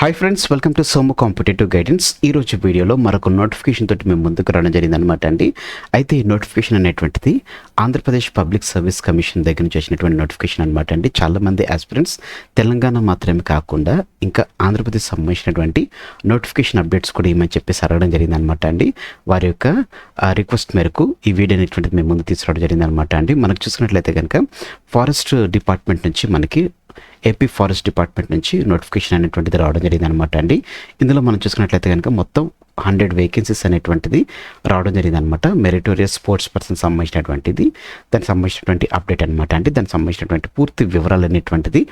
Hi friends welcome to Somu competitive guidance ఈ రోజు వీడియోలో మరొక నోటిఫికేషన్ తోటి మేము ముందుకు రావడం జరిగిందనమాట అండి. అయితే ఈ నోటిఫికేషన్ అనేటువంటిది ఆంధ్రప్రదేశ్ పబ్లిక్ సర్వీస్ కమిషన్ దగ్గర నుంచి వచ్చినటువంటి నోటిఫికేషన్ అనమాట అండి. చాలా మంది ఆస్పిరెంట్స్ తెలంగాణ మాత్రమే కాకుండా ఇంకా ఆంధ్రప్రదేశ్ సంబంధించినటువంటి నోటిఫికేషన్ అప్డేట్స్ కూడా ఏమని చెప్పేసి అడగడం జరిగింది అనమాట అండి. వారి యొక్క రిక్వెస్ట్ మేరకు ఈ వీడియో అనేటువంటిది మేము ముందు తీసుకురావడం జరిగింది అనమాట అండి. మనకు చూసుకున్నట్లయితే కనుక ఫారెస్ట్ డిపార్ట్మెంట్ నుంచి మనకి ఏపీ ఫారెస్ట్ డిపార్ట్మెంట్ నుంచి నోటిఫికేషన్ అనేటువంటిది రావడం జరిగింది అనమాట అండి. ఇందులో మనం చూసుకున్నట్లయితే కనుక మొత్తం హండ్రెడ్ వేకెన్సీస్ అనేటువంటిది రావడం జరిగింది అనమాట మెరిటోరియస్ స్పోర్ట్స్ పర్సన్ సంబంధించినటువంటిది దానికి సంబంధించినటువంటి అప్డేట్ అనమాట అండి. దానికి సంబంధించినటువంటి పూర్తి వివరాలు అనేటువంటిది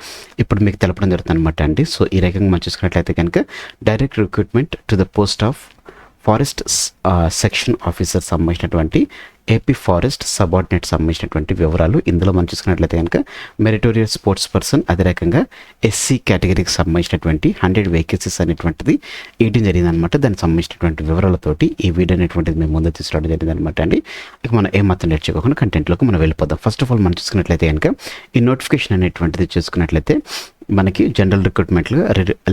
ఇప్పుడు మీకు తెలపడం జరుగుతుంది అనమాట అండి. సో ఈ రకంగా మనం చూసుకున్నట్లయితే కనుక direct recruitment to the post of forest section officer సంబంధించినటువంటి ఏపీ ఫారెస్ట్ సబార్డినేట్ సంబంధించినటువంటి వివరాలు ఇందులో మనం చూసుకున్నట్లయితే కనుక మెరిటోరియల్ స్పోర్ట్స్ పర్సన్ అదే రకంగా ఎస్సీ కేటగిరీకి సంబంధించినటువంటి హండ్రెడ్ వేకెన్సీస్ అనేటువంటిది ఇవ్వడం జరిగింది అనమాట దానికి సంబంధించినటువంటి వివరాలతోటి ఈ వీడియో అనేటువంటిది మేము ముందు తీసుకురావడం జరిగింది అనమాట అండి. ఇక మనం ఏమాత్రం నేర్చుకోకుండా కంటెంట్లోకి మనం వెళ్ళిపోదాం. ఫస్ట్ ఆఫ్ ఆల్ మనం చూసుకున్నట్లయితే కనుక ఈ నోటిఫికేషన్ అనేటువంటిది చూసుకున్నట్లయితే మనకి జనరల్ రిక్రూట్మెంట్గా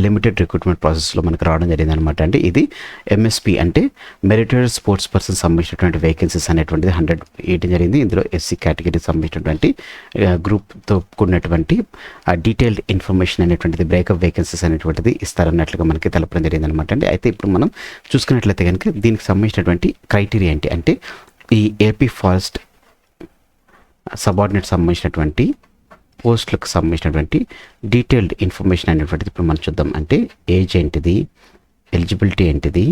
లిమిటెడ్ రిక్రూట్మెంట్ ప్రాసెస్లో మనకు రావడం జరిగింది అనమాట అండి. ఇది ఎంఎస్పి అంటే మెరిటరీ స్పోర్ట్స్ పర్సన్ సంబంధించినటువంటి వేకెన్సీస్ అనేటువంటిది హండ్రెడ్ ఇవ్వడం జరిగింది. ఇందులో ఎస్సీ కేటగిరీకి సంబంధించినటువంటి గ్రూప్తో కూడినటువంటి డీటెయిల్డ్ ఇన్ఫర్మేషన్ అనేటువంటిది బ్రేకప్ వేకెన్సీస్ అనేటువంటిది ఇస్తారన్నట్లుగా మనకి తెలపడం జరిగింది అనమాట అండి. అయితే ఇప్పుడు మనం చూసుకున్నట్లయితే కనుక దీనికి సంబంధించినటువంటి క్రైటీరియా ఏంటి అంటే ఈ ఏపీ ఫారెస్ట్ సబార్డినేట్ సంబంధించినటువంటి పోస్టులకు సంబంధించినటువంటి డీటెయిల్డ్ ఇన్ఫర్మేషన్ అనేటువంటిది ఇప్పుడు మనం చూద్దాం. అంటే ఏజ్ ఏంటిది? ఎలిజిబిలిటీ ఏంటిది?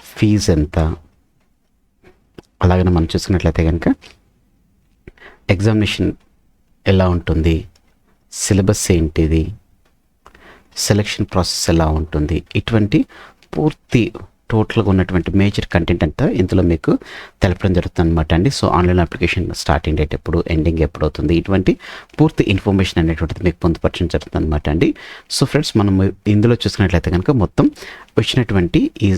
ఫీజు ఎంత? అలాగే మనం చూసుకున్నట్లయితే కనుక ఎగ్జామినేషన్ ఎలా ఉంటుంది? సిలబస్ ఏంటిది? సెలక్షన్ ప్రాసెస్ ఎలా ఉంటుంది? ఇటువంటి పూర్తి టోటల్గా ఉన్నటువంటి మేజర్ కంటెంట్ అంతా ఇందులో మీకు తెలపడం జరుగుతుంది అనమాట అండి. So online application starting date ఎప్పుడు ఎండింగ్ ఎప్పుడు అవుతుంది? ఇటువంటి పూర్తి ఇన్ఫర్మేషన్ అనేటువంటిది మీకు పొందుపరచడం జరుగుతుంది అనమాట అండి. సో ఫ్రెండ్స్ మనం ఇందులో చూసుకున్నట్లయితే కనుక మొత్తం వచ్చినటువంటి ఈ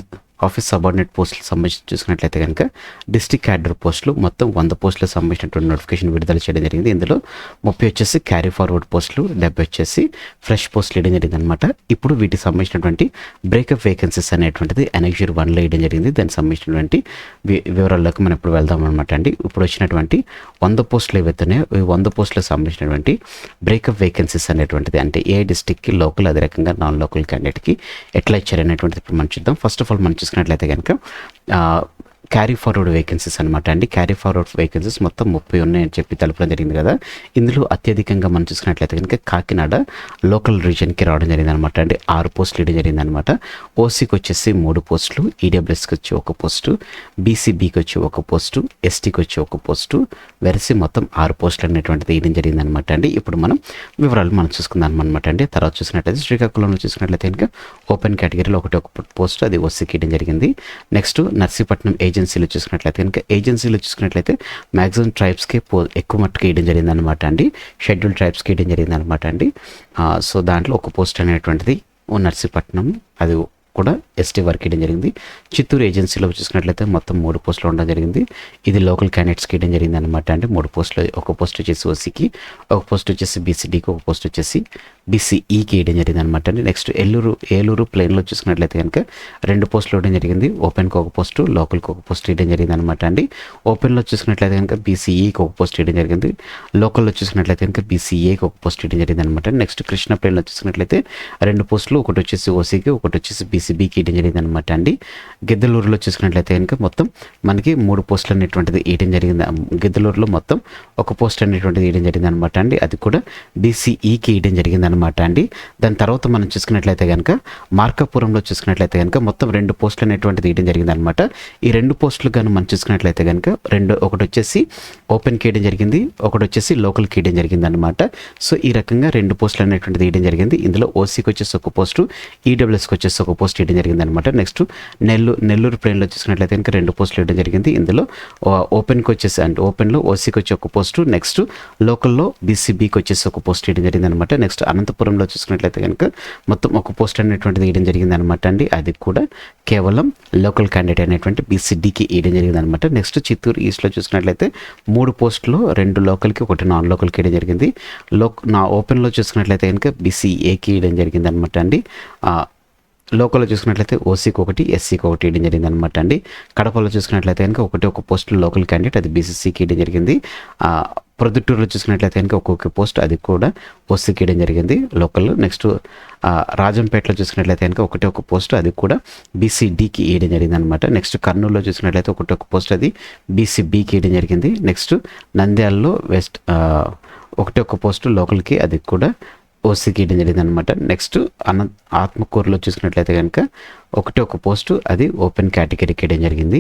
ఆఫీస్ సబార్డినేట్ పోస్టులకు సంబంధించి చూసుకున్నట్లయితే కనుక డిస్టిక్ క్యాడర్ పోస్టులు మొత్తం వంద పోస్టులకు సంబంధించినటువంటి నోటిఫికేషన్ విడుదల చేయడం జరిగింది. ఇందులో ముప్పై వచ్చేసి క్యారీ ఫార్వర్డ్ పోస్టులు డెబ్బై వచ్చేసి ఫ్రెష్ పోస్టులు వేయడం జరిగింది అనమాట ఇప్పుడు వీటికి సంబంధించినటువంటి బ్రేకప్ వేకెన్సీస్ అనేటువంటిది ఎనెక్జర్ వన్లో వేయడం జరిగింది. దానికి సంబంధించినటువంటి వి- వివరాల్లోకి మనం ఇప్పుడు వెళ్దాం అనమాట అండి. ఇప్పుడు వచ్చినటువంటి వంద పోస్టులు ఏవైతున్నాయో ఈ వంద పోస్టులకు సంబంధించినటువంటి బ్రేకప్ వేకెన్సీస్ అనేటువంటిది అంటే ఏ డిస్టిక్కి లోకల్ అదే రకంగా నాన్ లోకల్ క్యాండిడేట్కి ఎట్లా ఇచ్చారనేటువంటిది ఇప్పుడు మనం చూద్దాం. ఫస్ట్ ఆఫ్ ఆల్ మనం చూసుకున్నట్లయితే కనుక క్యారీ ఫార్వర్డ్ వేకెన్సీస్ అనమాట అండి. క్యారీ ఫార్వర్డ్ వేకెన్సీస్ మొత్తం ముప్పై ఉన్నాయని చెప్పి తెలపడం జరిగింది కదా. ఇందులో అత్యధికంగా మనం చూసుకున్నట్లయితే కనుక కాకినాడ లోకల్ రీజన్కి రావడం జరిగింది అనమాట అండి. ఆరు పోస్టులు ఇవ్వడం జరిగింది అనమాట ఓసీకి వచ్చేసి మూడు పోస్టులు ఈడబ్ల్యూఎస్కి వచ్చి ఒక పోస్టు బీసీబీకి వచ్చి ఒక పోస్టు ఎస్టీకి వచ్చి ఒక పోస్టు వెరసి మొత్తం ఆరు పోస్టులు అనేటువంటిది వేయడం జరిగింది అనమాట అండి. ఇప్పుడు మనం వివరాలు మనం చూసుకుందాం అనమాట అండి. తర్వాత చూసినట్లయితే శ్రీకాకుళంలో చూసుకున్నట్లయితే కనుక ఓపెన్ కేటగిరీలో ఒకటి ఒక పోస్ట్ అది ఓసీకి ఇవ్వడం జరిగింది. నెక్స్ట్ నర్సీపట్నం ఏజ్ ఏజెన్సీలో చూసుకున్నట్లయితే కనుక ఏజెన్సీలో చూసుకున్నట్లయితే మ్యాక్సిమం ట్రైబ్స్కే పో ఎక్కువ మట్టుకు వేయడం జరిగింది అనమాట అండి. షెడ్యూల్ ట్రైబ్స్కి వేయడం జరిగిందనమాట అండి. ఆ, సో దాంట్లో ఒక పోస్ట్ అనేటువంటిది ఓ నర్సీపట్నం అది కూడా ఎస్టీ వర్క్ ఇవ్వడం జరిగింది. చిత్తూరు ఏజెన్సీలో చూసుకున్నట్లయితే మొత్తం మూడు పోస్టులు ఉండడం జరిగింది. ఇది లోకల్ క్యాండిడేట్స్కి ఇవ్వడం జరిగింది అనమాట అంటే మూడు పోస్టులు ఒక పోస్ట్ వచ్చేసి ఓసీకి ఒక పోస్ట్ వచ్చేసి బీసీడీకి ఒక పోస్ట్ వచ్చేసి బీసీఈకి వేయడం జరిగింది అనమాట అండి నెక్స్ట్ ఏలూరు ఏలూరు ప్లేన్లో చూసుకున్నట్లయితే కనుక రెండు పోస్టులు ఇవ్వడం జరిగింది. ఓపెన్కి ఒక పోస్టు లోకల్కి ఒక పోస్ట్ ఇవ్వడం జరిగింది అనమాట అండి ఓపెన్లో చూసుకున్నట్లయితే కనుక బీసీఈకి ఒక పోస్ట్ ఇవ్వడం జరిగింది. లోకల్లో చూసుకున్నట్లయితే కనుక బీసీఏకి ఒక పోస్ట్ ఇవ్వడం జరిగింది అనమాట నెక్స్ట్ కృష్ణ ప్లేన్లో చూసుకున్నట్లయితే రెండు పోస్టులు ఒకటి వచ్చేసి ఓసీకి ఒకటి వచ్చేసి బీసీబీకి ఇవ్వడం జరిగింది అనమాట అండి. గిద్దలూరులో చూసుకున్నట్లయితే కనుక మొత్తం మనకి మూడు పోస్టులు అనేటువంటిది వేయడం జరిగింది. గిద్దలూరులో మొత్తం ఒక పోస్ట్ అనేటువంటిది వేయడం జరిగింది అనమాట అండి. అది కూడా బీసీఈకి ఇవ్వడం జరిగింది అనమాట అండి. దాని తర్వాత మనం చూసుకున్నట్లయితే కనుక మార్కాపురంలో చూసుకున్నట్లయితే కనుక మొత్తం రెండు పోస్టులు అనేటువంటిది వేయడం జరిగింది అనమాట ఈ రెండు పోస్టులు కానీ మనం చూసుకున్నట్లయితే కనుక రెండు ఒకటి వచ్చేసి ఓపెన్ కేయడం జరిగింది ఒకటి వచ్చేసి లోకల్కి ఇవ్వడం జరిగింది అనమాట సో ఈ రకంగా రెండు పోస్టులు అనేటువంటిది వేయడం జరిగింది. ఇందులో ఓసీకి వచ్చేసి ఒక పోస్టు ఈడబ్ల్యూఎస్కి వచ్చేసి ఒక పోస్ట్ పోస్ట్ ఇవ్వడం జరిగింది అనమాట నెక్స్ట్ నెల్లూరు నెల్లూరు ప్లేన్లో చూసుకున్నట్లయితే కనుక రెండు పోస్టులు ఇవ్వడం జరిగింది. ఇందులో ఓపెన్కి వచ్చేసి అంటే ఓపెన్లో ఓసీకి వచ్చి ఒక పోస్టు నెక్స్ట్ లోకల్లో బీసీబీకి వచ్చేసి ఒక పోస్ట్ ఇవ్వడం జరిగింది అనమాట నెక్స్ట్ అనంతపురంలో చూసుకున్నట్లయితే కనుక మొత్తం ఒక పోస్ట్ అనేటువంటిది వేయడం జరిగింది అనమాట అండి. అది కూడా కేవలం లోకల్ క్యాండిడేట్ అనేటువంటి బీసీడీకి వేయడం జరిగింది అనమాట నెక్స్ట్ చిత్తూరు ఈస్ట్లో చూసుకున్నట్లయితే మూడు పోస్టులు రెండు లోకల్కి ఒకటి నాన్ లోకల్కి వేయడం జరిగింది. లోక్ నా ఓపెన్లో చూసుకున్నట్లయితే కనుక బీసీఏకి వేయడం జరిగింది అనమాట అండి లోకల్లో చూసుకున్నట్లయితే ఓసీకి ఒకటి ఎస్సీకి ఒకటి ఇవ్వడం జరిగింది అనమాట అండి. కడపలో చూసుకున్నట్లయితే కనుక ఒకటి ఒక పోస్ట్ లోకల్ క్యాండిడేట్ అది బీసీసీకి ఇవ్వడం జరిగింది. ప్రొద్దుటూరులో చూసుకున్నట్లయితే కనుక ఒక్కొక్క పోస్ట్ అది కూడా ఓసీకి ఇవ్వడం జరిగింది లోకల్ నెక్స్ట్ రాజంపేటలో చూసుకున్నట్లయితే కనుక ఒకటి ఒక పోస్ట్ అది కూడా బీసీడీకి ఇవ్వడం జరిగింది అనమాట నెక్స్ట్ కర్నూలులో చూసుకున్నట్లయితే ఒకటి ఒక పోస్ట్ అది బీసీబీకి ఇవ్వడం జరిగింది. నెక్స్ట్ నంద్యాలలో వెస్ట్ ఒకటే ఒకటి ఒక పోస్టు లోకల్కి అది కూడా ఓసీకి ఇవ్వడం జరిగింది అనమాట నెక్స్ట్ అన ఆత్మకూరులో చూసుకున్నట్లయితే కనుక ఒకటి ఒక పోస్టు అది ఓపెన్ కేటగిరీకి వేయడం జరిగింది.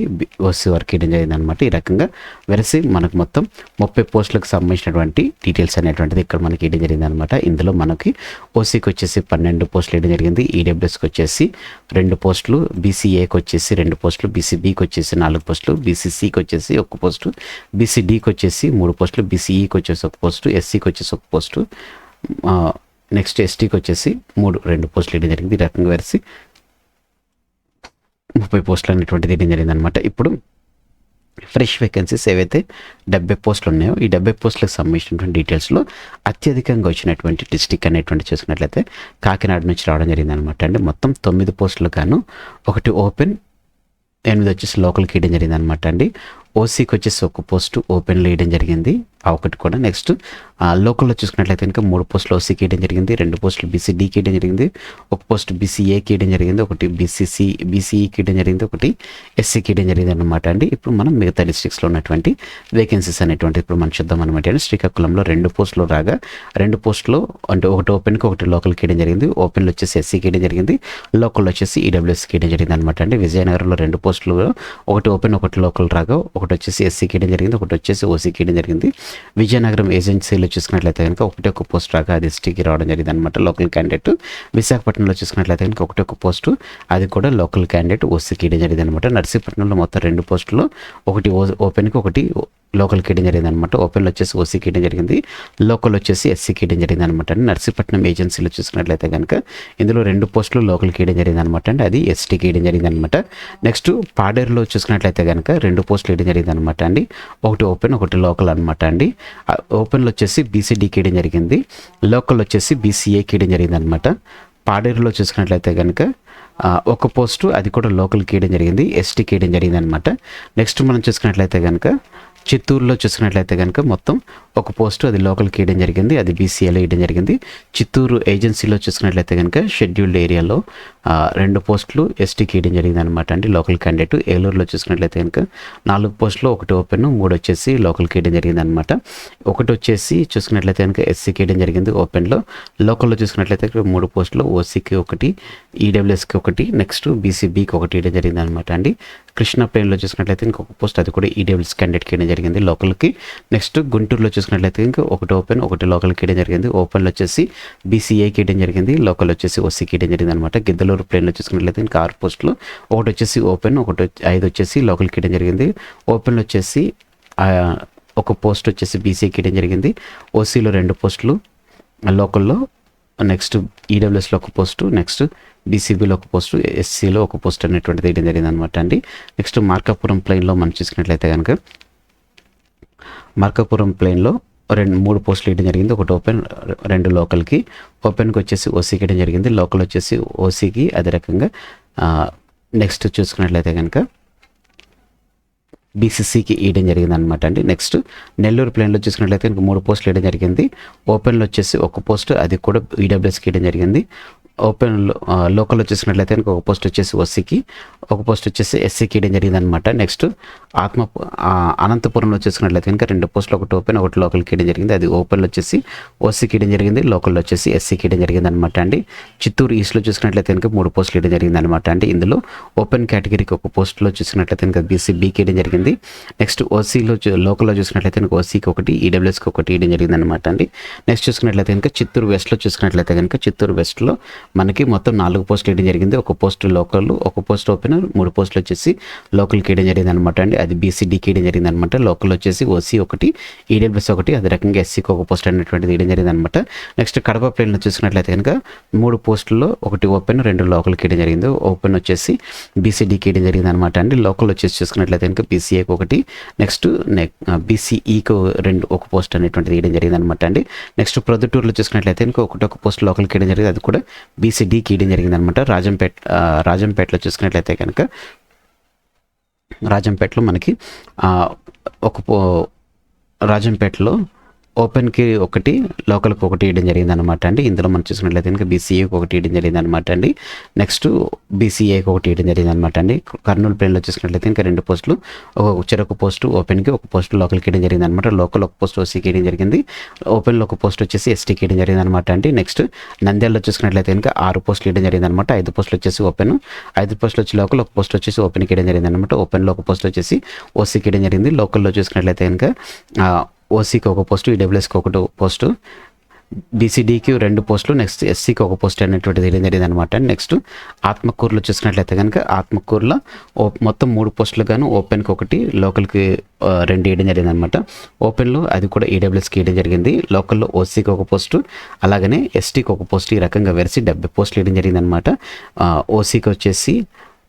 ఓసీ వరకు వేయడం జరిగింది అనమాట ఈ రకంగా వెరసి మనకు మొత్తం ముప్పై పోస్టులకు సంబంధించినటువంటి డీటెయిల్స్ అనేటువంటిది ఇక్కడ మనకి వేయడం జరిగింది అనమాట ఇందులో మనకి ఓసీకి వచ్చేసి పన్నెండు పోస్టులు వేయడం జరిగింది. ఈడబ్ల్యూఎస్కి వచ్చేసి రెండు పోస్టులు బీసీఏకి వచ్చేసి రెండు పోస్టులు బీసీబీకి వచ్చేసి నాలుగు పోస్టులు బీసీసీకి వచ్చేసి ఒక పోస్టు బీసీడీకి వచ్చేసి మూడు పోస్టులు బీసీఈకి వచ్చేసి ఒక పోస్టు ఎస్సీకి వచ్చేసి ఒక పోస్టు నెక్స్ట్ ఎస్టీకి వచ్చేసి మూడు రెండు పోస్టులు ఇవ్వడం జరిగింది. ఈ రకంగా వేసి ముప్పై పోస్టులు అనేటువంటిది ఇవ్వడం జరిగింది అనమాట ఇప్పుడు ఫ్రెష్ వేకెన్సీస్ ఏవైతే డెబ్బై పోస్టులు ఉన్నాయో ఈ డెబ్బై పోస్టులకు సంబంధించినటువంటి డీటెయిల్స్లో అత్యధికంగా వచ్చినటువంటి డిస్టిక్ అనేటువంటి చూసుకున్నట్లయితే కాకినాడ నుంచి రావడం జరిగింది అనమాట అండి మొత్తం తొమ్మిది పోస్టులు గాను ఒకటి ఓపెన్ ఎనిమిది వచ్చేసి లోకల్కి వేయడం జరిగింది అనమాట అండి ఓసీకి వచ్చేసి ఒక పోస్టు ఓపెన్లో వేయడం జరిగింది. ఒకటి కూడా నెక్స్ట్ లోకల్లో చూసుకున్నట్లయితే కనుక మూడు పోస్టులు ఓసీకి ఇవ్వడం జరిగింది రెండు పోస్టులు బీసీడీకి ఇవ్వడం జరిగింది ఒక పోస్ట్ బీసీఏకి ఇవ్వడం జరిగింది ఒకటి బీసీసీ బీసీఈకి ఇవ్వడం జరిగింది ఒకటి ఎస్సీకి ఇవ్వడం జరిగింది అనమాట అండి. ఇప్పుడు మనం మిగతా డిస్ట్రిక్ట్స్లో ఉన్నటువంటి వేకెన్సీస్ అనేటువంటి ఇప్పుడు మనం చూద్దాం అనమాట అండి. శ్రీకాకుళంలో రెండు పోస్టులు రాగా రెండు పోస్టులు అంటే ఒకటి ఓపెన్కి ఒకటి లోకల్కి ఇవ్వడం జరిగింది. ఓపెన్లో వచ్చేసి ఎస్సీకి కేయడం జరిగింది. లోకల్లో వచ్చేసి ఈడబ్ల్యూఎస్కి ఇవ్వడం జరిగింది అనమాట అండి. విజయనగరంలో రెండు పోస్టులు ఒకటి ఓపెన్ ఒకటి లోకల్ రాగా ఒకటి వచ్చేసి ఎస్సీకి కేయడం జరిగింది ఒకటి వచ్చేసి ఓసీకి కేయడం జరిగింది. విజయనగరం ఏజెన్సీలో చూసుకున్నట్లయితే కనుక ఒకటే ఒక పోస్ట్ రాగా అది ఎస్టీకి రావడం జరిగింది అనమాట లోకల్ క్యాండిడేట్ విశాఖపట్నంలో చూసుకున్నట్లయితే కనుక ఒకటే ఒక పోస్టు అది కూడా లోకల్ క్యాండిడేట్ ఓసీకి ఇవ్వడం జరిగింది అనమాట నర్సీపట్నంలో మొత్తం రెండు పోస్టులు ఒకటి ఓ ఓపెన్కి ఒకటి లోకల్కి ఇవ్వడం జరిగింది అనమాట ఓపెన్లో వచ్చేసి ఓసీకి ఇవ్వడం జరిగింది లోకల్ వచ్చేసి ఎస్సీకి ఇవ్వడం జరిగింది అనమాట అండి నర్సీపట్నం ఏజెన్సీలో చూసుకున్నట్లయితే కనుక ఇందులో రెండు పోస్టులు లోకల్కి ఇవ్వడం జరిగింది అనమాట అండి అది ఎస్టీకి ఇవ్వడం జరిగింది అనమాట నెక్స్ట్ పాడేరులో చూసుకున్నట్లయితే కనుక రెండు పోస్టులు వేయడం జరిగింది అనమాట అండి. ఒకటి ఓపెన్ ఒకటి లోకల్ అనమాట అండి. జరిగింది. ఓపెన్లో వచ్చేసి బీసీడీకి ఇవ్వడం జరిగింది. లోకల్ వచ్చేసి బీసీఏకి ఇవ్వడం జరిగింది అనమాట పాడేరులో చూసుకున్నట్లయితే కనుక ఒక పోస్టు అది కూడా లోకల్కి వేయడం జరిగింది. ఎస్టీకి ఇవ్వడం జరిగింది అనమాట నెక్స్ట్ మనం చూసుకున్నట్లయితే కనుక చిత్తూరులో చూసినట్లయితే కనుక మొత్తం ఒక పోస్టు అది లోకల్కి వేయడం జరిగింది. అది బీసీఏలో వేయడం జరిగింది. చిత్తూరు ఏజెన్సీలో చూసినట్లయితే కనుక షెడ్యూల్డ్ ఏరియాలో రెండు పోస్టులు ఎస్టీకి వేయడం జరిగింది అనమాట అండి. లోకల్ క్యాండిడేట్ ఏలూరులో చూసినట్లయితే కనుక నాలుగు పోస్టులు ఒకటి ఓపెన్ మూడు వచ్చేసి లోకల్కి వేయడం జరిగింది అనమాట ఒకటి వచ్చేసి చూసుకున్నట్లయితే కనుక ఎస్సీకి వేయడం జరిగింది ఓపెన్లో. లోకల్లో చూసుకున్నట్లయితే మూడు పోస్టులు ఓసీకి ఒకటి ఈడబ్ల్యూఎస్కి ఒకటి నెక్స్ట్ బీసీబీకి ఒకటి వేయడం జరిగింది అనమాట అండి. కృష్ణా ప్లేన్లో చూసుకున్నట్లయితే ఇంకొక పోస్ట్ అది కూడా ఈడబ్ల్యూఎస్ క్యాండిడేట్కి జరిగింది జరిగింది లోకల్కి. నెక్స్ట్ గుంటూరులో చూసుకున్నట్లయితే ఇంకా ఒకటి ఓపెన్ ఒకటి లోకల్కి ఇవ్వడం జరిగింది. ఓపెన్లో వచ్చేసి బీసీఏకి వేయడం జరిగింది. లోకల్ వచ్చేసి ఓసీకి ఇవ్వడం జరిగింది అనమాట గిద్దలూరు ప్లేన్లో చూసుకున్నట్లయితే ఇంకా ఆరు పోస్టులు. ఒకటి వచ్చేసి ఓపెన్ ఒకటి ఐదు వచ్చేసి లోకల్కి ఇవ్వడం జరిగింది. ఓపెన్లో వచ్చేసి ఒక పోస్ట్ వచ్చేసి బీసీకి ఇవ్వడం జరిగింది. ఓసీలో రెండు పోస్టులు లోకల్లో నెక్స్ట్ ఈడబ్ల్యూఎస్లో ఒక పోస్టు నెక్స్ట్ బీసీబీలో ఒక పోస్టు ఎస్సీలో ఒక పోస్ట్ అనేటువంటిది వేయడం జరిగింది అనమాట అండి. నెక్స్ట్ మార్కాపురం ప్లైన్లో మనం చూసుకున్నట్లయితే కనుక మర్కపురం ప్లేన్లో రెండు మూడు పోస్టులు ఇవ్వడం జరిగింది. ఒకటి ఓపెన్ రెండు లోకల్కి. ఓపెన్కి వచ్చేసి ఓసీకి ఇవ్వడం జరిగింది. లోకల్ వచ్చేసి ఓసీకి అదే రకంగా నెక్స్ట్ చూసుకున్నట్లయితే కనుక బీసీసీకి ఇవ్వడం జరిగింది అనమాట అండి. నెక్స్ట్ నెల్లూరు ప్లేన్లో చూసుకున్నట్లయితే కనుక మూడు పోస్టులు ఇవ్వడం జరిగింది. ఓపెన్లో వచ్చేసి ఒక పోస్ట్ అది కూడా ఈడబ్ల్యూఎస్కి ఇవ్వడం జరిగింది. ఓపెన్ లోకల్లో వచ్చేసినట్లయితే కనుక ఒక పోస్ట్ వచ్చేసి ఓసీకి ఒక పోస్ట్ వచ్చేసి ఎస్సీకి ఇవ్వడం జరిగింది అనమాట నెక్స్ట్ ఆత్మ అనంతపురంలో చూసుకున్నట్లయితే కనుక రెండు పోస్టులు ఒకటి ఓపెన్ ఒకటి లోకల్కి ఇవ్వడం జరిగింది. అది ఓపెన్లో వచ్చేసి ఓసీకి ఇవ్వడం జరిగింది లోకల్లో వచ్చేసి ఎస్సీకి ఇవ్వడం జరిగింది అనమాట అండి. చిత్తూరు ఈస్ట్లో చూసుకున్నట్లయితే కనుక మూడు పోస్టులు ఇవ్వడం జరిగింది అనమాట అండి. ఇందులో ఓపెన్ కేటగిరీకి ఒక పోస్టులో చూసుకున్నట్లయితే కనుక బీసీబీకి ఇవ్వడం జరిగింది. నెక్స్ట్ ఓసీలో లోకల్లో చూసుకున్నట్లయితే కనుక ఓసీకి ఒకటి ఈడబ్ల్యూఎస్కి ఒకటి ఇవ్వడం జరిగింది అనమాట అండి. నెక్స్ట్ చూసుకున్నట్లయితే కనుక చిత్తూరు వెస్ట్లో చూసుకున్నట్లయితే కనుక చిత్తూరు వెస్ట్లో మనకి మొత్తం నాలుగు పోస్టులు వేయడం జరిగింది. ఒక పోస్ట్ లోకల్ ఒక పోస్ట్ ఓపెన్ మూడు పోస్టులు వచ్చేసి లోకల్కి వేయడం జరిగింది అనమాట అండి. అది బీసీడీకి వేయడం జరిగింది అనమాట లోకల్ వచ్చేసి ఓసీ ఒకటి ఈడబ్ల్యూఎస్ ఒకటి అదే రకంగా ఎస్సీకి ఒక పోస్ట్ అనేటువంటిది వేయడం జరిగింది అనమాట నెక్స్ట్ కడప ప్లేన్లో చూసుకున్నట్లయితే కనుక మూడు పోస్టుల్లో ఒకటి ఓపెన్ రెండు లోకల్కి వేయడం జరిగింది. ఓపెన్ వచ్చేసి బీసీడీకి వేయడం జరిగింది అనమాట అండి. లోకల్ వచ్చేసి చూసుకున్నట్లయితే కనుక బీసీఏకి ఒకటి నెక్స్ట్ బీసీఈకి రెండు ఒక పోస్ట్ అనేటువంటిది వేయడం జరిగింది అనమాట అండి. నెక్స్ట్ ప్రొద్దుటూరులో చూసుకున్నట్లయితే కనుక ఒకటి ఒక పోస్ట్ లోకల్కి వేయడం జరిగింది. అది కూడా బీసీడీకి వేయడం జరిగింది అనమాట రాజంపేట రాజంపేటలో చూసుకున్నట్లయితే కనుక రాజంపేటలో మనకి ఆ, ఒక పో రాజంపేటలో ఓపెన్కి ఒకటి లోకల్కి ఒకటి ఇవ్వడం జరిగింది అనమాట అండి. ఇందులో మనం చూసినట్లయితే కనుక బీసీఏకి ఒకటి ఇవ్వడం జరిగింది అనమాట అండి నెక్స్ట్ బీసీఏకి ఒకటి ఇవ్వడం జరిగింది అనమాట అండి. కర్నూలు ప్లేన్లో చూసుకున్నట్లయితే ఇంకా రెండు పోస్టులు ఒక చెరొక పోస్టు ఓపెన్కి ఒక పోస్ట్ లోకల్కి ఇవ్వడం జరిగింది అనమాట లోకల్ ఒక పోస్ట్ ఓసీకి ఇవ్వడం జరిగింది. ఓపెన్లో ఒక పోస్ట్ వచ్చేసి ఎస్టీకి ఇవ్వడం జరిగింది అనమాట అండి. నెక్స్ట్ నంద్యాలలో చూసుకున్నట్లయితే కనుక ఆరు పోస్టులు ఇవ్వడం జరిగింది అనమాట ఐదు పోస్టులు వచ్చేసి ఓపెన్ ఐదు పోస్టులు వచ్చి లోకల్ ఒక పోస్ట్ వచ్చేసి ఓపెన్కి ఇవ్వడం జరిగింది అనమాట ఓపెన్లో ఒక పోస్ట్ వచ్చేసి ఓసీకి ఇవ్వడం జరిగింది. లోకల్లో చూసినట్లయితే కనుక ఓసీకి ఒక పోస్టు ఈడబ్ల్యూఎస్కి ఒకటి పోస్టు బీసీడీకి రెండు పోస్టులు నెక్స్ట్ ఎస్సీకి ఒక పోస్ట్ అనేటువంటిది వేయడం జరిగింది అనమాట నెక్స్ట్ ఆత్మకూరులో చూసుకున్నట్లయితే కనుక ఆత్మకూరులో ఓ మొత్తం మూడు పోస్టులు గాను ఓపెన్కి ఒకటి లోకల్కి రెండు వేయడం జరిగింది అనమాట ఓపెన్లో అది కూడా ఈడబ్ల్యూఎస్కి వేయడం జరిగింది. లోకల్లో ఓసీకి ఒక పోస్టు అలాగనే ఎస్టీకి ఒక పోస్ట్ ఈ రకంగా వెరసి డెబ్బై పోస్టులు వేయడం జరిగింది అనమాట ఓసీకి వచ్చేసి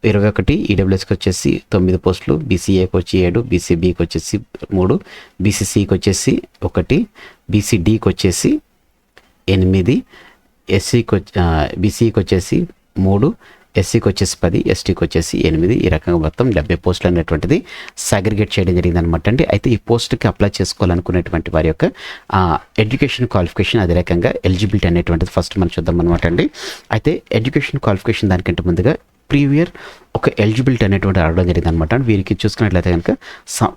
ఇరవై ఒకటి ఈడబ్ల్యూఎస్కి వచ్చేసి తొమ్మిది పోస్టులు బీసీఏకి వచ్చి ఏడు బీసీబీకి వచ్చేసి మూడు బీసీసీకి వచ్చేసి ఒకటి బీసీడీకి వచ్చేసి ఎనిమిది ఎస్సీకి వచ్చి బీసీకి వచ్చేసి మూడు ఎస్సీకి వచ్చేసి పది ఎస్టీకి వచ్చేసి ఎనిమిది ఈ రకంగా మొత్తం డెబ్బై పోస్టులు అనేటువంటిది సగ్రిగేట్ చేయడం జరిగింది అనమాట అండి. అయితే ఈ పోస్ట్కి అప్లై చేసుకోవాలనుకునేటువంటి వారి యొక్క ఎడ్యుకేషన్ క్వాలిఫికేషన్ అదే రకంగా ఎలిజిబిలిటీ అనేటువంటిది ఫస్ట్ మనం చూద్దాం అనమాట అండి. అయితే ఎడ్యుకేషన్ క్వాలిఫికేషన్ దానికంటే ముందుగా previous ఒక ఎలిజిబిలిటీ అనేటువంటి అడగడం జరిగింది అనమాట వీరికి చూసుకున్నట్లయితే కనుక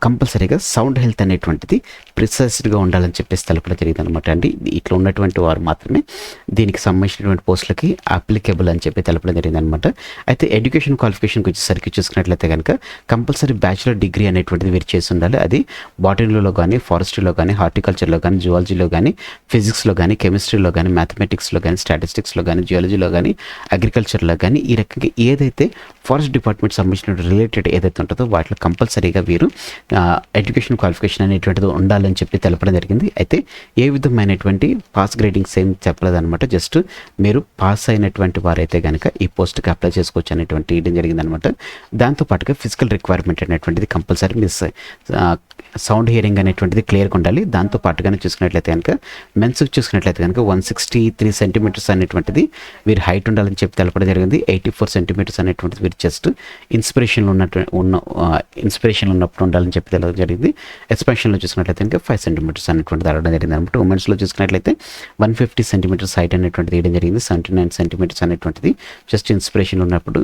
కంపల్సరీగా సౌండ్ హెల్త్ అనేటువంటిది ప్రిసైజ్డ్గా ఉండాలని చెప్పేసి తెలపడం జరిగింది అనమాట అండి ఇట్లా ఉన్నటువంటి వారు మాత్రమే దీనికి సంబంధించినటువంటి పోస్టులకి అప్లికేబుల్ అని చెప్పి తెలపడం జరిగింది అనమాట అయితే ఎడ్యుకేషన్ క్వాలిఫికేషన్కి వచ్చేసరికి చూసుకున్నట్లయితే కనుక కంపల్సరీ బ్యాచులర్ డిగ్రీ అనేటువంటిది వీరు చేసి ఉండాలి. అది బాటనీలో కానీ ఫారెస్ట్రీలో కానీ హార్టికల్చర్లో కానీ జువాలజీలో కానీ ఫిజిక్స్లో కానీ కెమిస్ట్రీలో కానీ మ్యాథమెటిక్స్లో కానీ స్టాటిస్టిక్స్లో కానీ జియాలజీలో కానీ అగ్రికల్చర్లో కానీ ఈ రకంగా ఏదైతే ఫారెస్ట్ డిపార్ట్మెంట్ సంబంధించిన రిలేటెడ్ ఏదైతే ఉంటుందో వాటిలో కంపల్సరీగా వీరు ఎడ్యుకేషన్ క్వాలిఫికేషన్ అనేటువంటిది ఉండాలని చెప్పి తెలపడం జరిగింది. అయితే ఏ విధమైనటువంటి పాస్ గ్రేడింగ్స్ ఏం చెప్పలేదన్నమాట. జస్ట్ మీరు పాస్ అయినటువంటి వారైతే కనుక ఈ పోస్ట్కి అప్లై చేసుకోవచ్చు అనేటువంటి ఇవ్వడం జరిగింది అనమాట దాంతోపాటుగా ఫిజికల్ రిక్వైర్మెంట్ అనేటువంటిది కంపల్సరీ మిస్ సౌండ్ హియరింగ్ అనేటువంటిది క్లియర్గా ఉండాలి. దాంతో పాటుగానే చూసుకున్నట్లయితే కనుక మెన్స్కి చూసుకున్నట్లయితే కనుక వన్ సిక్స్టీ త్రీ సెంటీమీటర్స్ అనేటువంటిది వీరు హైట్ ఉండాలని చెప్పి తెలపడం జరిగింది. ఎయిటీ ఫోర్ సెంటీమీటర్స్ అనేటువంటిది వీరు జస్ట్ ఇన్స్పిరేషన్లో ఉన్నట్టు ఉన్న ఇన్స్పిరేషన్లో ఉన్నప్పుడు ఉండాలని చెప్పి తెలపడం జరిగింది. ఎక్స్పెన్షన్లో చూసుకున్నట్లయితే కనుక ఫైవ్ సెంటీమీటర్స్ అనేటువంటిది అడగడం జరిగింది అనమాట ఉమెన్స్లో చూసుకున్నట్లయితే వన్ ఫిఫ్టీ సెంటీమీటర్స్ హైట్ అనేటువంటిది వేయడం జరిగింది. సెవెంటీ నైన్ సెంటీమీటర్స్ అనేటువంటిది జస్ట్ ఇన్స్పిరేషన్లో ఉన్నప్పుడు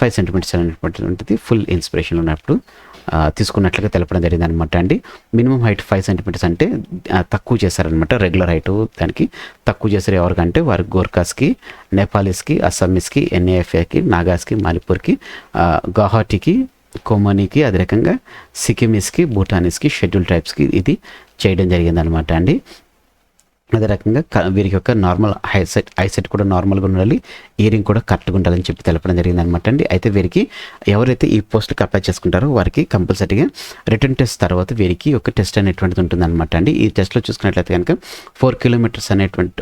ఫైవ్ సెంటీమీటర్స్ అనేటువంటిది ఫుల్ ఇన్స్పిరేషన్లో ఉన్నప్పుడు తీసుకున్నట్లుగా తెలపడం జరిగింది అనమాట అండి. మినిమం హైట్ ఫైవ్ సెంటీమీటర్స్ అంటే తక్కువ చేశారనమాట రెగ్యులర్ హైట్ దానికి. తక్కువ చేశారు ఎవరికంటే వారి గోర్ఖాస్కి నేపాలీస్కి అస్సామీస్కి ఎన్ఏఎఫ్ఏకి నాగాస్కి మణిపూర్కి గౌహాటీకి కోమనీకి అదే రకంగా సిక్కిమీస్కి భూటానీస్కి షెడ్యూల్ ట్రైబ్స్కి ఇది చేయడం జరిగిందనమాట అండి. అదే రకంగా వీరికి యొక్క నార్మల్ హై సెట్ కూడా నార్మల్గా ఉండాలి. ఇయరింగ్ కూడా కరెక్ట్గా ఉండాలని చెప్పి తెలపడం జరిగింది అనమాట అండి. అయితే వీరికి ఎవరైతే ఈ పోస్ట్కి అప్లై చేసుకుంటారో వారికి కంపల్సరీగా రిటర్న్ టెస్ట్ తర్వాత వీరికి ఒక టెస్ట్ అనేటువంటిది ఉంటుంది అనమాట అండి. ఈ టెస్ట్లో చూసుకున్నట్లయితే కనుక ఫోర్ కిలోమీటర్స్ అనేటువంటి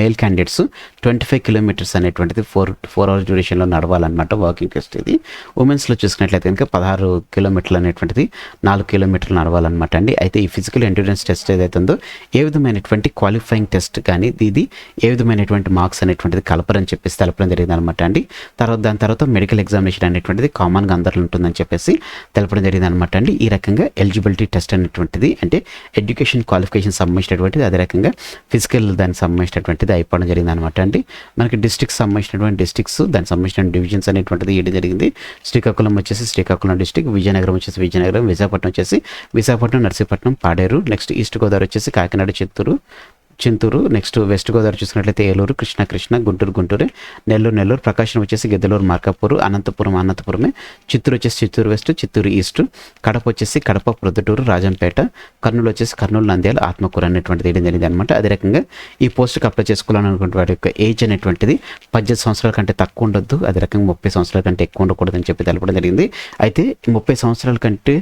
male candidates twenty five kilometres అనేటువంటిది ఫోర్ ఫోర్ అవర్స్ డ్యూరేషన్లో నడవాలన్నమాట వాకింగ్ టెస్ట్ ఇది. ఉమెన్స్లో చూసుకున్నట్లయితే కనుక పదహారు కిలోమీటర్లు అనేటువంటిది నాలుగు కిలోమీటర్లు నడవాలన్నమాట అండి. అయితే ఈ ఫిజికల్ ఎండ్యూరెన్స్ టెస్ట్ ఏదైతే ఉందో ఏ విధమైనటువంటి క్వాలిఫై క్వాలిఫైయింగ్ టెస్ట్ కానీ ఇది ఏ విధమైనటువంటి మార్క్స్ అనేటువంటిది కలపరని చెప్పేసి తెలపడం జరిగింది అనమాట అండి. తర్వాత దాని తర్వాత మెడికల్ ఎగ్జామినేషన్ అనేటువంటిది కామన్గా అందరిలో ఉంటుందని చెప్పేసి తెలపడం జరిగింది అనమాట అండి. ఈ రకంగా ఎలిజిబిలిటీ టెస్ట్ అనేటువంటిది అంటే ఎడ్యుకేషన్ క్వాలిఫికేషన్ సంబంధించినటువంటిది అదే రకంగా ఫిజికల్ దానికి సంబంధించినటువంటిది అయిపోవడం జరిగింది అనమాట అండి. మనకి డిస్ట్రిక్ట్ సంబంధించినటువంటి డిస్టిక్స్ దానికి సంబంధించిన డివిజన్స్ అనేటువంటిది ఇవ్వడం జరిగింది. శ్రీకాకుళం వచ్చేసి శ్రీకాకుళం డిస్టిక్ విజయనగరం వచ్చేసి విజయనగరం విశాఖపట్నం వచ్చేసి విశాఖపట్నం నర్సీపట్నం పాడేరు నెక్స్ట్ ఈస్ట్ గోదావరి వచ్చేసి కాకినాడ చిత్తూరు చింతూరు నెక్స్ట్ వెస్ట్ గోదావరి చూసుకున్నట్లయితే ఏలూరు కృష్ణ కృష్ణ గుంటూరు గుంటూరు నెల్లూరు నెల్లూరు ప్రకాశం వచ్చేసి గిద్దలూరు మార్కాపూరు అనంతపురం అనంతపురమే. చిత్తూరు వచ్చేసి చిత్తూరు వెస్ట్ చిత్తూరు ఈస్ట్ కడప వచ్చేసి కడప ప్రొద్దుటూరు రాజంపేట కర్నూలు వచ్చేసి కర్నూలు నంద్యాల ఆత్మకూరు అనేటువంటిది వేయడం జరిగింది అనమాట అదే రకంగా ఈ పోస్ట్కి అప్లై చేసుకోవాలనుకుంటే వాడి యొక్క ఏజ్ అనేటువంటిది పద్దెనిమిది సంవత్సరాల కంటే తక్కువ ఉండొద్దు. అదే రకంగా ముప్పై సంవత్సరాల కంటే ఎక్కువ ఉండకూడదని చెప్పి తెలపడం జరిగింది. అయితే ముప్పై సంవత్సరాల కంటే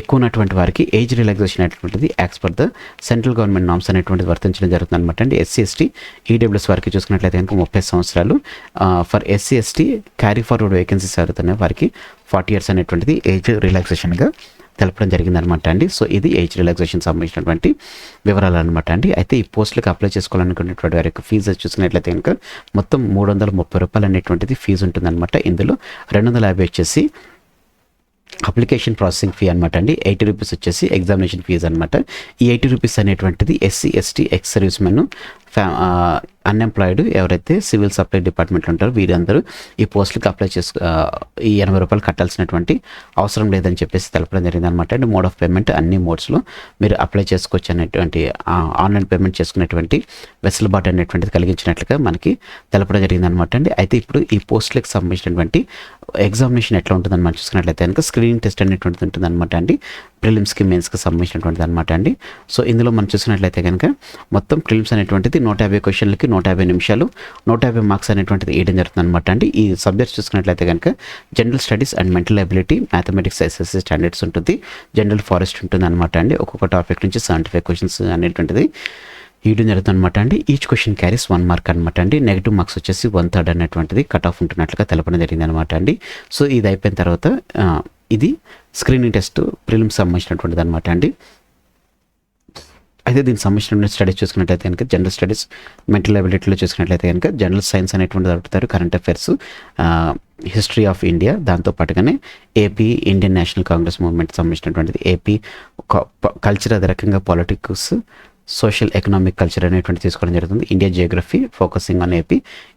ఎక్కువ ఉన్నటువంటి వారికి ఏజ్ రిలాక్సేషన్ అనేటువంటిది as per the central government norms అనేటువంటిది వర్తించడం జరుగుతుంది అనమాట అండి ఎస్సీ ఎస్టీ ఈడబ్ల్యూఎస్ వారికి చూసుకున్నట్లయితే కనుక ముప్పై సంవత్సరాలు. For SC ST carry forward vacancies జరుగుతున్నాయి వారికి. ఫార్టీ ఇయర్స్ అనేటువంటిది ఏజ్ రిలాక్సేషన్గా తెలపడం జరిగింది అనమాట అండి. సో ఇది ఏజ్ రిలాక్సేషన్ సంబంధించినటువంటి వివరాలు అనమాట అండి. అయితే ఈ పోస్టులకు అప్లై చేసుకోవాలనుకునేటువంటి వారి యొక్క ఫీజు చూసినట్లయితే కనుక మొత్తం మూడు వందల ముప్పై రూపాయలు అనేటువంటిది ఫీజు ఉంటుందన్నమాట. ఇందులో రెండు వందల యాభై వచ్చేసి అప్లికేషన్ ప్రాసెసింగ్ ఫీ అనమాట అండి. ఎయిటీ రూపీస్ వచ్చేసి ఎగ్జామినేషన్ ఫీజు అనమాట ఈ ఎయిటీ రూపీస్ అనేటువంటిది SC ST ex service men ఫ్యా అన్ఎంప్లాయిడ్ ఎవరైతే సివిల్ సప్లై డిపార్ట్మెంట్లో ఉంటారో వీరందరూ ఈ పోస్టులకు అప్లై చేసు ఈ ఎనభై రూపాయలు కట్టాల్సినటువంటి అవసరం లేదని చెప్పేసి తెలపడం జరిగింది అనమాట అండి మోడ్ ఆఫ్ పేమెంట్ అన్ని మోడ్స్లో మీరు అప్లై చేసుకోవచ్చు అనేటువంటి ఆన్లైన్ పేమెంట్ చేసుకునేటువంటి వెసులుబాటు అనేటువంటిది కలిగించినట్లుగా మనకి తెలపడం జరిగింది అనమాట అండి అయితే ఇప్పుడు ఈ పోస్టులకు సంబంధించినటువంటి ఎగ్జామినేషన్ ఎట్లా ఉంటుందని మనం చూసుకున్నట్లయితే కనుక స్క్రీనింగ్ టెస్ట్ అనేటువంటిది ఉంటుంది అనమాట అండి ప్రిలిమ్స్కి మెయిన్స్కి సంబంధించినటువంటిది అనమాట అండి. సో ఇందులో మనం చూసినట్లయితే కనుక మొత్తం ప్రిలిమ్స్ అనేటువంటిది నూట యాభై క్వశ్చన్లకి నూట యాభై నిమిషాలు నూట యాభై మార్క్స్ అనేటువంటిది వేయడం జరుగుతుంది అనమాట అండి. ఈ సబ్జెక్ట్స్ చూసుకున్నట్లయితే కనుక general studies and mental ability mathematics SSC standards ఉంటుంది. జనరల్ ఫారెస్ట్ ఉంటుంది అనమాట అండి. ఒక్కొక్క టాపిక్ నుంచి సెవెంటీ ఫైవ్ క్వశ్చన్స్ అనేటువంటిది ఇవ్వడం జరుగుతుంది అనమాట అండి. Each question carries one mark అనమాట అండి. నెగిటివ్ మార్క్స్ వచ్చేసి వన్ థర్డ్ అనేటువంటిది కట్ ఆఫ్ ఉంటున్నట్లుగా తెలపడం జరిగింది అనమాట అండి. సో ఇది అయిపోయిన తర్వాత ఇది స్క్రీనింగ్ టెస్ట్ ప్రిలిమ్స్ సంబంధించినటువంటిది అనమాట అండి. అయితే దీనికి సంబంధించిన స్టడీస్ చూసుకున్నట్లయితే కనుక జనరల్ స్టడీస్ మెంటల్ అబిలిటీలో చూసుకున్నట్లయితే కనుక జనరల్ సైన్స్ అనేటువంటి దొరుకుతారు current affairs history of India దాంతో పాటుగానే AP Indian National Congress movement సంబంధించినటువంటిది ఏపీ కల్చర్ అదే రకంగా పాలిటిక్స్ సోషల్ ఎకనామిక్ కల్చర్ అనేటువంటి తీసుకోవడం జరుగుతుంది. India geography focusing on AP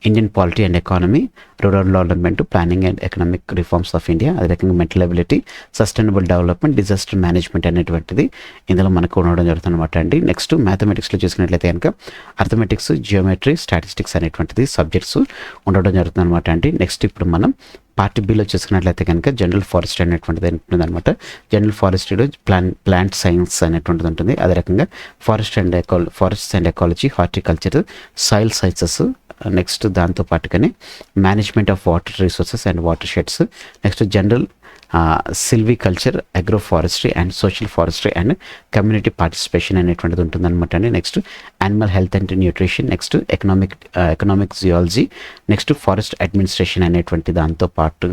Indian polity and economy rural development planning and economic reforms of India అదే రకంగా mental ability sustainable development disaster management అనేటువంటిది ఇందులో మనకు ఉండడం జరుగుతుంది అనమాట అండి. నెక్స్ట్ మ్యాథమెటిక్స్లో చూసుకున్నట్లయితే కనుక అర్థమెటిక్స్ జియోమెట్రీ స్టాటిస్టిక్స్ అనేటువంటిది సబ్జెక్ట్స్ ఉండడం జరుగుతుంది అనమాట అండి. నెక్స్ట్ ఇప్పుడు మనం పార్ట్ బిలో చూసుకున్నట్లయితే కనుక జనరల్ ఫారెస్ట్ అనేటువంటిది ఉంటుంది అనమాట జనరల్ ఫారెస్ట్రీలో ప్లాన్ ప్లాంట్ సైన్స్ అనేటువంటిది ఉంటుంది. అదే రకంగా forest and ఎకాల forest and ecology horticulture soil sciences next దాంతో పాటుగానే management of water resources and watersheds. Next general silviculture agroforestry and social forestry and community participation అనేటువంటిది ఉంటుందన్నమాట అండి. Next animal health and nutrition next economic economic geology next forest administration అనేటువంటి దాంతో పాటు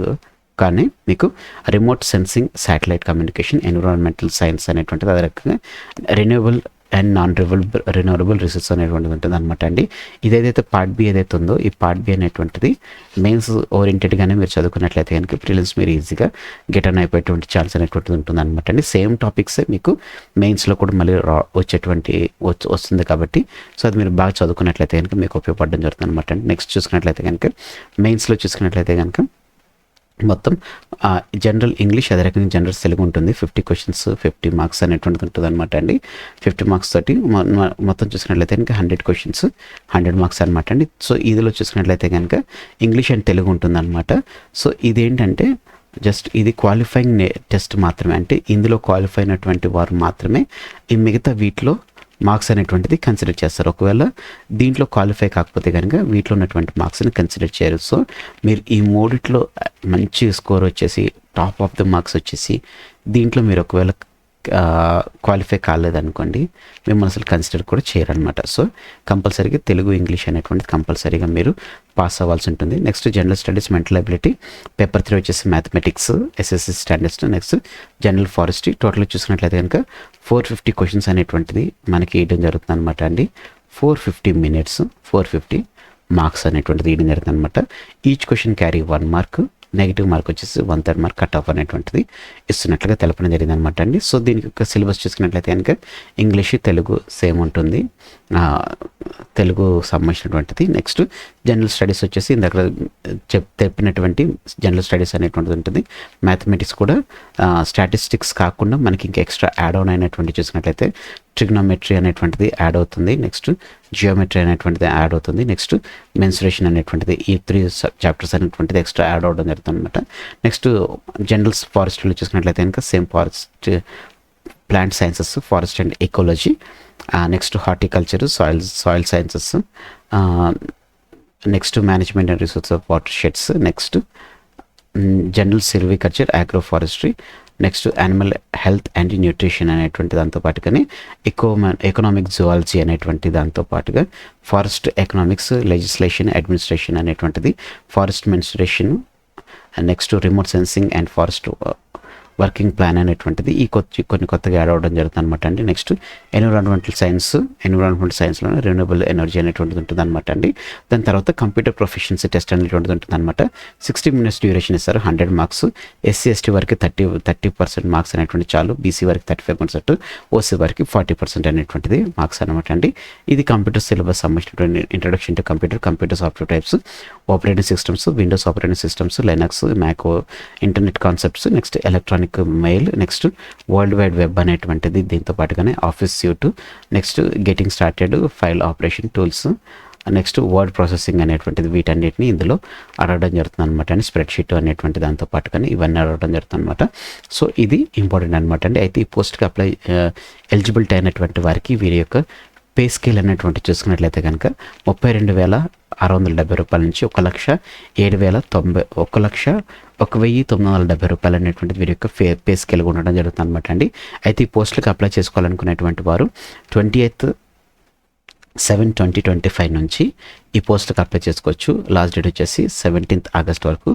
కానీ మీకు remote sensing satellite communication environmental science అనేటువంటిది అదే రకంగా renewable and non renewable renewable resource అనేటువంటిది ఉంటుంది అనమాట అండి. ఇదేదైతే పార్ట్ బి ఏదైతే ఉందో ఈ పార్ట్ బి అనేటువంటిది మెయిన్స్ ఓరియంటెడ్గానే మీరు చదువుకున్నట్లయితే కనుక ప్రిలిమ్స్ మీరు ఈజీగా గెట్ అన్ అయిపోయేటువంటి ఛాన్స్ అనేటువంటిది ఉంటుంది అనమాట అండి. సేమ్ టాపిక్సే మీకు మెయిన్స్లో కూడా మళ్ళీ రా వచ్చేటువంటి వస్తుంది కాబట్టి సో అది మీరు బాగా చదువుకున్నట్లయితే కనుక మీకు ఉపయోగపడడం జరుగుతుంది అనమాట అండి. నెక్స్ట్ చూసుకున్నట్లయితే కనుక మెయిన్స్లో చూసుకున్నట్లయితే కనుక మొత్తం జనరల్ ఇంగ్లీష్ అదే రకంగా జనరల్ తెలుగు ఉంటుంది. ఫిఫ్టీ క్వశ్చన్స్ ఫిఫ్టీ మార్క్స్ అనేటువంటిది ఉంటుంది అనమాట అండి. ఫిఫ్టీ మార్క్స్ తోటి మొత్తం చూసుకున్నట్లయితే కనుక హండ్రెడ్ క్వశ్చన్స్ హండ్రెడ్ మార్క్స్ అనమాట అండి. సో ఇదిలో చూసుకున్నట్లయితే కనుక ఇంగ్లీష్ అండ్ తెలుగు ఉంటుంది అనమాట సో ఇదేంటంటే జస్ట్ ఇది క్వాలిఫైయింగ్ టెస్ట్ మాత్రమే. అంటే ఇందులో క్వాలిఫై అయినటువంటి వారు మాత్రమే ఈ మిగతా వీటిలో మార్క్స్ అనేటువంటిది కన్సిడర్ చేస్తారు. ఒకవేళ దీంట్లో క్వాలిఫై కాకపోతే కనుక వీటిలో ఉన్నటువంటి మార్క్స్ని కన్సిడర్ చేయరు. సో మీరు ఈ మూడిట్లో మంచి స్కోర్ వచ్చేసి టాప్ ఆఫ్ ద మార్క్స్ వచ్చేసి దీంట్లో మీరు ఒకవేళ క్వాలిఫై కాలేదనుకోండి మిమ్మల్ని అసలు కన్సిడర్ కూడా చేయరనమాట సో కంపల్సరీగా తెలుగు ఇంగ్లీష్ అనేటువంటిది కంపల్సరీగా మీరు పాస్ అవ్వాల్సి ఉంటుంది. Next general studies mental ability paper three వచ్చేసి mathematics SSC standards next general forestry total చూసినట్లయితే కనుక ఫోర్ ఫిఫ్టీ క్వశ్చన్స్ అనేటువంటిది మనకి వేయడం జరుగుతుంది అనమాట అండి. Four fifty minutes four fifty marks అనేటువంటిది వేయడం జరుగుతుంది అనమాట each question carry one mark negative mark వచ్చేసి one third mark cut off అనేటువంటిది ఇస్తున్నట్లుగా తెలపడం జరిగింది అనమాట అండి. సో దీనికి ఒక సిలబస్ చూసుకున్నట్లయితే కనుక ఇంగ్లీష్ తెలుగు సేమ్ ఉంటుంది. తెలుగు సంబంధించినటువంటిది. నెక్స్ట్ జనరల్ స్టడీస్ వచ్చేసి ఇందాక చెప్ చెప్పినటువంటి జనరల్ స్టడీస్ అనేటువంటిది ఉంటుంది. మ్యాథమెటిక్స్ కూడా స్టాటిస్టిక్స్ కాకుండా మనకి ఇంకా ఎక్స్ట్రా యాడ్ ఆన్ అయినటువంటి చూసినట్లయితే ట్రిగ్నోమెట్రీ అనేటువంటిది యాడ్ అవుతుంది. నెక్స్ట్ జియోమెట్రీ అనేటువంటిది యాడ్ అవుతుంది. నెక్స్ట్ మెన్సురేషన్ అనేటువంటిది ఈ త్రీ చాప్టర్స్ అనేటువంటిది ఎక్స్ట్రా యాడ్ అవడం జరుగుతుంది అనమాట నెక్స్ట్ జనరల్స్ ఫారెస్ట్లో చూసుకున్నట్లయితే కనుక same forest plant sciences forest and ecology next horticulture soil soil sciences next management and resource of water sheds next general silviculture agro forestry next animal health and nutrition అనేటువంటి దాంతో పాటుగానే eco economic zoology అనేటువంటి దాంతో పాటుగా forest economics legislation administration అనేటువంటిది forest ministration next remote sensing and forest working plan అనేటువంటిది ఈ కొత్త కొన్ని కొత్తగా యాడ్ అవ్వడం జరుగుతుంది అనమాట అండి. నెక్స్ట్ ఎన్విరాన్మెంటల్ సైన్స్ ఎన్విరాన్మెంటల్ సైన్స్లోనే రెన్యూబుల్ ఎనర్జీ అనేటువంటిది ఉంటుంది అనమాట అండి. దాని తర్వాత కంప్యూటర్ ప్రొఫెషన్సీ టెస్ట్ అనేటువంటిది ఉంటుంది అనమాట సిక్స్టీ మినిట్స్ డ్యూరేషన్ ఇస్తారు హండ్రెడ్ మార్క్స్. ఎస్సీ ఎస్టీ వరకు థర్టీ థర్టీ పర్సెంట్ మార్క్స్ అనేటువంటి చాలు. బీసీ వరకు థర్టీ ఫైవ్ పర్సెంట్ ఓసీ వరకు ఫార్టీ పర్సెంట్ అనేటువంటిది మార్క్స్ అనమాట అండి. ఇది కంప్యూటర్ సిలబస్ సంబంధించినటువంటి introduction to computer computer software types operating systems windows operating systems linux macOS internet concepts next electronic mail next world wide web అనేటువంటిది దీంతో పాటుగానే office suite next getting started file operation tools next word processing అనేటువంటిది వీటన్నిటిని ఇందులో అడగడం జరుగుతుంది అనమాట అండి. Spreadsheet అనేటువంటి దాంతో పాటుగానే ఇవన్నీ అడగడం జరుగుతుంది అనమాట సో ఇది ఇంపార్టెంట్ అనమాట అండి. అయితే ఈ పోస్ట్కి అప్లై ఎలిజిబిలిటీ అయినటువంటి వారికి వీరి యొక్క పే స్కేల్ అనేటువంటి చూసుకున్నట్లయితే కనుక ముప్పై రెండు వేల ఆరు వందల డెబ్బై రూపాయల నుంచి ఒక లక్ష ఏడు వేల తొంభై ఒక లక్ష ఒక వెయ్యి తొమ్మిది వందల డెబ్బై రూపాయలు అనేటువంటిది వీరి యొక్క పే పే స్కేల్ ఉండడం జరుగుతుంది అనమాట అండి. అయితే ఈ పోస్టులకు అప్లై చేసుకోవాలనుకునేటువంటి వారు twenty eighth seven twenty twenty five నుంచి ఈ పోస్టులకు అప్లై చేసుకోవచ్చు. లాస్ట్ డేట్ వచ్చేసి సెవెంటీన్త్ ఆగస్ట్ వరకు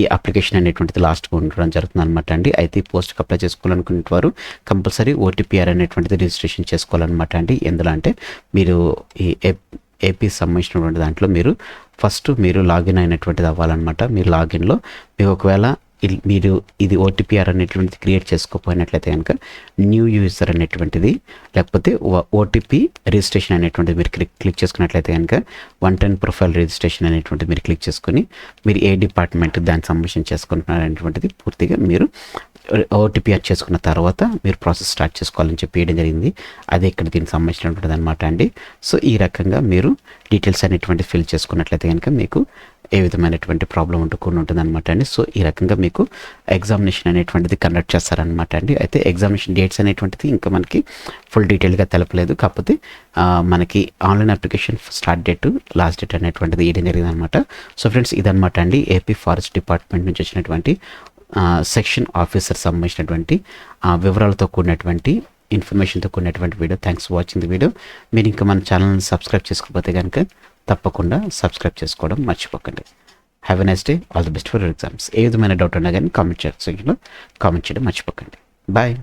ఈ అప్లికేషన్ అనేటువంటిది లాస్ట్గా ఉండడం జరుగుతుంది అనమాట అండి. అయితే ఈ పోస్ట్కి అప్లై చేసుకోవాలనుకునే వారు కంపల్సరీ ఓటీపీఆర్ అనేటువంటిది రిజిస్ట్రేషన్ చేసుకోవాలన్నమాట అండి. ఎందులో అంటే మీరు ఈ ఏపీ సంబంధించినటువంటి దాంట్లో మీరు ఫస్ట్ మీరు లాగిన్ అయినటువంటిది అవ్వాలన్నమాట. మీరు లాగిన్లో మీకు ఒకవేళ మీరు ఇది ఓటీపీఆర్ అనేటువంటిది క్రియేట్ చేసుకోకపోయినట్లయితే కనుక న్యూ యూజర్ అనేటువంటిది లేకపోతే ఓటీపీ రిజిస్ట్రేషన్ అనేటువంటిది మీరు క్లిక్ క్లిక్ చేసుకున్నట్లయితే కనుక వన్ టెన్ ప్రొఫైల్ రిజిస్ట్రేషన్ అనేటువంటిది మీరు క్లిక్ చేసుకొని మీరు ఏ డిపార్ట్మెంట్ దానికి సంబంధించి చేసుకుంటున్నారు అనేటువంటిది పూర్తిగా మీరు ఓటీపీఆర్ చేసుకున్న తర్వాత మీరు ప్రాసెస్ స్టార్ట్ చేసుకోవాలని చెప్పి వేయడం జరిగింది. అదే ఇక్కడ దీనికి సంబంధించినటువంటిది అనమాట అండి. సో ఈ రకంగా మీరు డీటెయిల్స్ అనేటువంటి ఫిల్ చేసుకున్నట్లయితే కనుక మీకు ఏ విధమైనటువంటి ప్రాబ్లం ఉండకుండా ఉంటుంది అనమాట అండి. సో ఈ రకంగా మీకు ఎగ్జామినేషన్ అనేటువంటిది కండక్ట్ చేస్తారనమాట అండి. అయితే ఎగ్జామినేషన్ డేట్స్ అనేటువంటిది ఇంకా మనకి ఫుల్ డీటెయిల్గా తెలపలేదు. కాకపోతే మనకి online application start date last date అనేటువంటిది ఇవ్వడం జరిగింది అనమాట సో ఫ్రెండ్స్ ఇదనమాట అండి. ఏపీ ఫారెస్ట్ డిపార్ట్మెంట్ నుంచి వచ్చినటువంటి సెక్షన్ ఆఫీసర్ సంబంధించినటువంటి వివరాలతో కూడినటువంటి ఇన్ఫర్మేషన్తో కూడినటువంటి video thanks for watching the video మీరు ఇంకా మన ఛానల్ని సబ్స్క్రైబ్ చేసుకోకపోతే కనుక తప్పకుండా సబ్స్క్రైబ్ చేసుకోవడం మర్చిపోకండి. Have a nice day all the best for exams ఏ విధమైన డౌట్ ఉన్నా కానీ కామెంట్ సెక్షన్లో కామెంట్ చేయడం మర్చిపోకండి. బాయ్